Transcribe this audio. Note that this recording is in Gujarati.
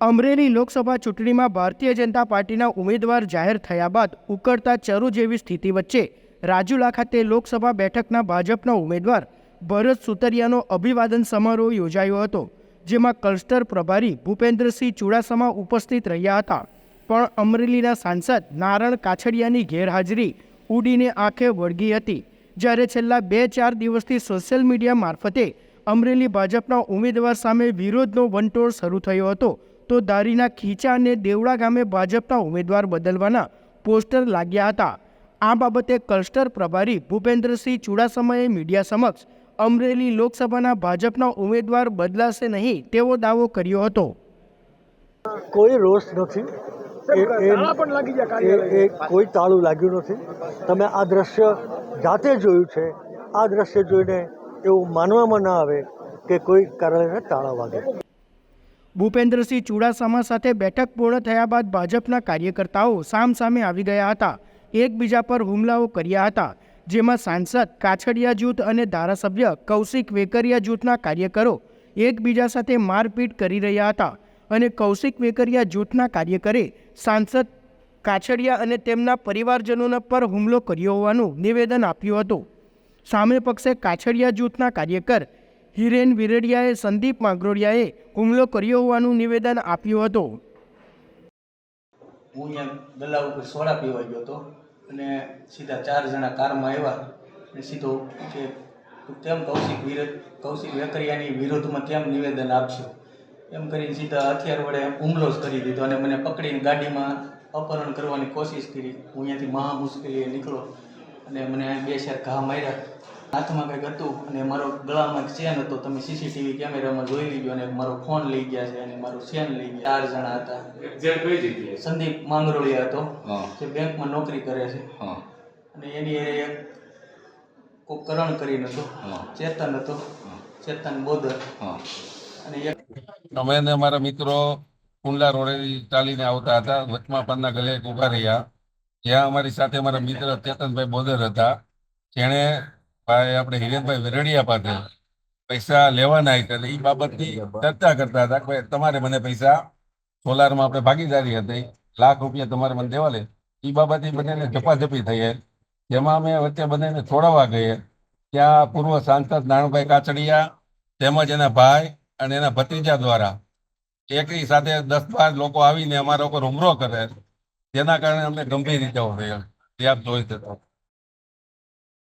અમરેલી લોકસભા ચૂંટણીમાં ભારતીય જનતા પાર્ટીના ઉમેદવાર જાહેર થયા બાદ ઉકળતા ચરુ જેવી સ્થિતિ વચ્ચે રાજુલા ખાતે લોકસભા બેઠકના ભાજપના ઉમેદવાર ભરત સુતરિયાનો અભિવાદન સમારોહ યોજાયો હતો, જેમાં ક્લસ્ટર પ્રભારી ભૂપેન્દ્રસિંહ ચુડાસમા ઉપસ્થિત રહ્યા હતા. પણ અમરેલીના સાંસદ નારણ કાછડિયાની ગેરહાજરી ઉડીને આંખે વળગી હતી, જ્યારે છેલ્લા બે ચાર દિવસથી સોશિયલ મીડિયા મારફતે અમરેલી ભાજપના ઉમેદવાર સામે વિરોધનો વંટોળ શરૂ થયો હતો. તો દારીના ખીચા અને દેવડા ગામે ભાજપના ઉમેદવાર બદલવાના પોસ્ટર લાગ્યા હતા. આ બાબતે ક્લસ્ટર પ્રભારી ભૂપેન્દ્રસિંહ ચુડાસમાએ મીડિયા સમક્ષ અમરેલી લોકસભાના ભાજપના ઉમેદવાર બદલાશે નહીં તેવો દાવો કર્યો હતો. કોઈ રોષ નથી. એ- કોઈ તાળું લાગ્યું નથી. તમે આ દ્રશ્ય જાતે જોયું છે. આ દ્રશ્ય જોઈને એવું માનવામાં ના આવે કે કોઈ કારણે તાળા વાગે. ભૂપેન્દ્રસિંહ ચુડાસમા સાથે બેઠક પૂર્ણ થયા બાદ ભાજપના કાર્યકર્તાઓ સામસામે આવી ગયા હતા. એકબીજા પર હુમલાઓ કર્યા હતા, જેમાં સાંસદ કાછડિયા જૂથ અને ધારાસભ્ય કૌશિક વેકરિયા જૂથના કાર્યકરો એકબીજા સાથે મારપીટ કરી રહ્યા હતા અને કૌશિક વેકરિયા જૂથના કાર્યકરે સાંસદ કાછડિયા અને તેમના પરિવારજનોના પર હુમલો કર્યો હોવાનું નિવેદન આપ્યું હતું. સામે પક્ષે કાછડિયા જૂથના કાર્યકર હિરેન વિરડિયાએ, સંદીપ માંગરોડિયાએ હુમલો કર્યો હોવાનું નિવેદન આપ્યું હતું. હું અહીંયા ગલ્લા ઉપર સોડા પીવા ગયો હતો અને સીધા ચાર જણા કારમાં આવ્યા અને સીધો કે તેમ કૌશિક વિરોધ કૌશિક વેકરિયાની વિરોધમાં તેમ નિવેદન આપશો. એમ કરીને સીધા હથિયાર વડે હુમલો જ કરી દીધો અને મને પકડીને ગાડીમાં અપહરણ કરવાની કોશિશ કરી. હું અહીંયાથી મહા મુશ્કેલીએ નીકળો અને મને બે ચાર ઘા માર્યા. હાથમાં કંઈક હતું અને મારો ગળામાં એક ચેન હતો. તમે સીસીટીવી કેમેરામાં જોઈ લીધો અને મારો ફોન લઈ ગયા છે અને મારું ચેન લઈ ગયા. ચાર જણા હતા. સંદીપ માંગરોળિયા હતો. જે બેંકમાં નોકરી કરે છે. હા. અને એની એક કોક કરણ કરીને હતો. ચેતન હતો. ચેતન બોદર. હા. અને એક અમે ને અમારા મિત્રો કુંડલા રોડે ચાલીને આવતા હતા. વચમાં પરના ગલે ઊભા રહ્યા. જ્યાં અમારી સાથે અમારા મિત્ર ચેતનભાઈ બોદર હતા, જેણે ભાઈ આપણે હિરેનભાઈ વેરડિયા પાસે પૈસા લેવાના એટલે એ બાબતની ચર્ચા કરતા હતા કે તમારે મને પૈસા સોલારમાં આપણે ભાગીદારી હતી, લાખ રૂપિયા તમારે મને દેવા લે એ બાબતે બંનેને ઝપાઝપી થઈ જેમાં અમે વચ્ચે બંનેને છોડાવવા ગઈએ ત્યાં પૂર્વ સાંસદ નાણુભાઈ કાચડિયા તેમજ એના ભાઈ અને એના ભત્રીજા દ્વારા એકની સાથે દસ બાર લોકો આવીને અમારા લોકો હુમલો કરે. જેના કારણે અમને ગંભીર ઇજાઓ થઈ જે આપ જોઈ શકો